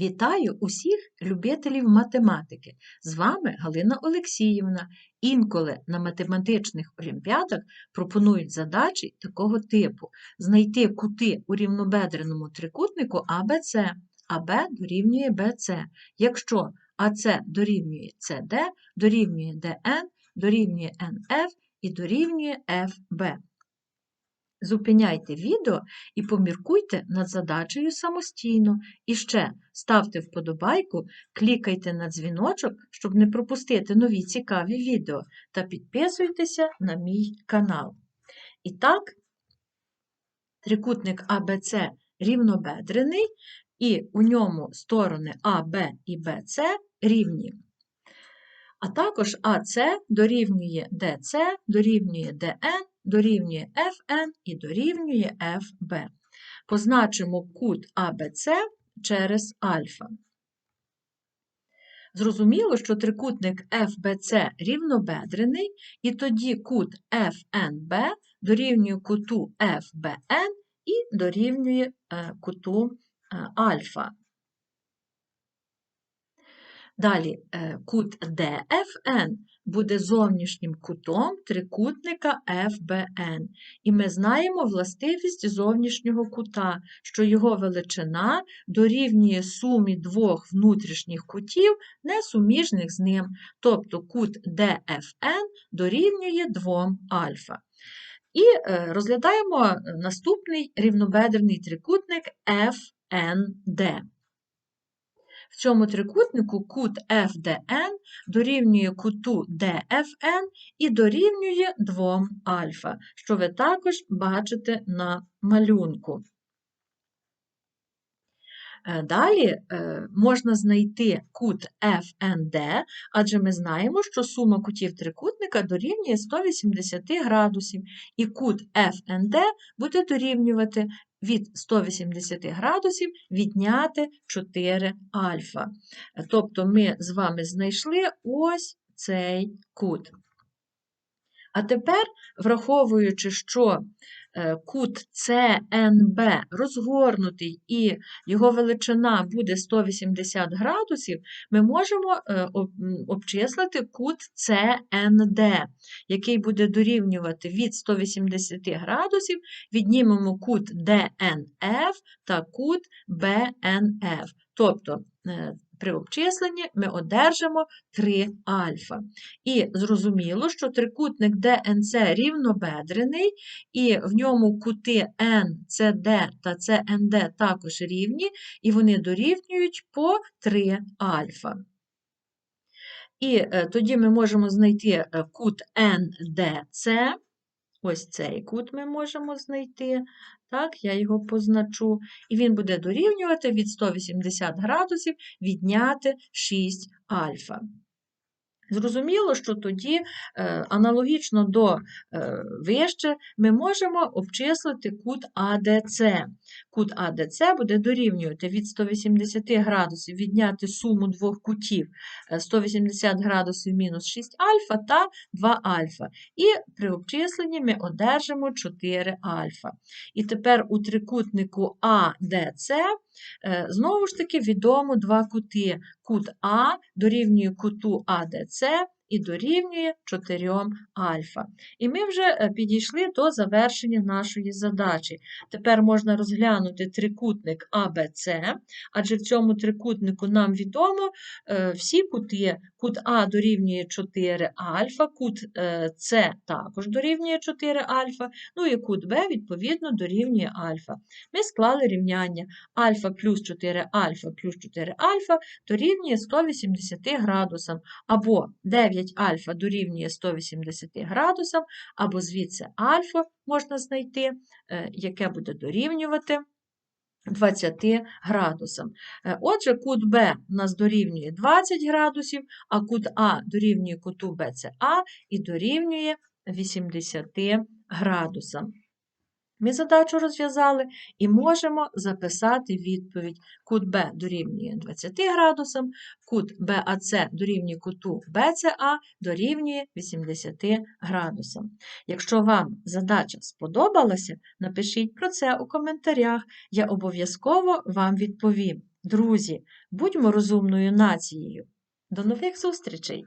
Вітаю усіх любителів математики. З вами Галина Олексіївна. Інколи на математичних олімпіадах пропонують задачі такого типу: знайти кути у рівнобедреному трикутнику АБЦ, АБ дорівнює БЦ. Якщо АЦ дорівнює СД, дорівнює ДН, дорівнює НФ і дорівнює ФБ. Зупиняйте відео і поміркуйте над задачею самостійно. І ще ставте вподобайку, клікайте на дзвіночок, щоб не пропустити нові цікаві відео, та підписуйтеся на мій канал. І так, трикутник АБЦ рівнобедрений, і у ньому сторони АБ і БЦ рівні. А також АЦ дорівнює ДЦ, дорівнює ДН, дорівнює FN і дорівнює FB. Позначимо кут АБЦ через альфа. Зрозуміло, що трикутник FBC рівнобедрений, і тоді кут FNB дорівнює куту FBN і дорівнює е, куту е, альфа. Далі е, кут DFN буде зовнішнім кутом трикутника FBN. І ми знаємо властивість зовнішнього кута, що його величина дорівнює сумі двох внутрішніх кутів, несуміжних з ним, тобто кут DFN дорівнює 2 альфа. І е, розглядаємо наступний рівнобедрений трикутник FND. Цьому трикутнику кут FDN дорівнює куту DFN і дорівнює 2 альфа, що ви також бачите на малюнку. Е, далі е, можна знайти кут FND, адже ми знаємо, що сума кутів трикутника дорівнює 180 градусів, і кут FND буде дорівнювати від 180 градусів відняти 4 альфа. Тобто ми з вами знайшли ось цей кут. А тепер, враховуючи, що Е, кут CNB розгорнутий і його величина буде 180 градусів, ми можемо е, обчислити кут CND, який буде дорівнювати від 180 градусів, віднімемо кут DNF та кут BNF. Тобто е, при обчисленні ми одержимо 3 альфа. І зрозуміло, що трикутник ДНЦ рівнобедрений, і в ньому кути NCD та CND також рівні, і вони дорівнюють по 3 альфа. І е, тоді ми можемо знайти е, кут NDC, ось цей кут ми можемо знайти, так, я його позначу, і він буде дорівнювати від 180 градусів відняти 6 альфа. Зрозуміло, що тоді, е, аналогічно до е, вище, ми можемо обчислити кут АДЦ. Кут АДЦ буде дорівнювати від 180 градусів відняти суму двох кутів 180 е, градусів мінус 6 альфа та 2 альфа. І при обчисленні ми одержимо 4 альфа. І тепер у трикутнику АДЦ знову ж таки відомо два кути. Кут А дорівнює куту АДЦ і дорівнює 4 альфа. І ми вже е, підійшли до завершення нашої задачі. Тепер можна розглянути трикутник АБЦ, адже в цьому трикутнику нам відомо е, всі кути. Кут А дорівнює 4 альфа, кут е, С також дорівнює 4 альфа, ну і кут Б, відповідно, дорівнює альфа. Ми склали рівняння альфа плюс 4 альфа плюс 4 альфа дорівнює 180 градусам, або 9 9 альфа дорівнює 180 градусам, або звідси альфа можна знайти, е, яке буде дорівнювати 20 градусам. Е, отже, кут Б у нас дорівнює 20 градусів, а кут А дорівнює куту БЦА і дорівнює 80 градусам. Ми задачу розв'язали і можемо записати відповідь. Кут Б дорівнює 20 градусам, кут БАЦ дорівнює куту БЦА дорівнює 80 градусам. Якщо вам задача сподобалася, напишіть про це у коментарях, я обов'язково вам відповім. Друзі, будьмо розумною нацією. До нових зустрічей!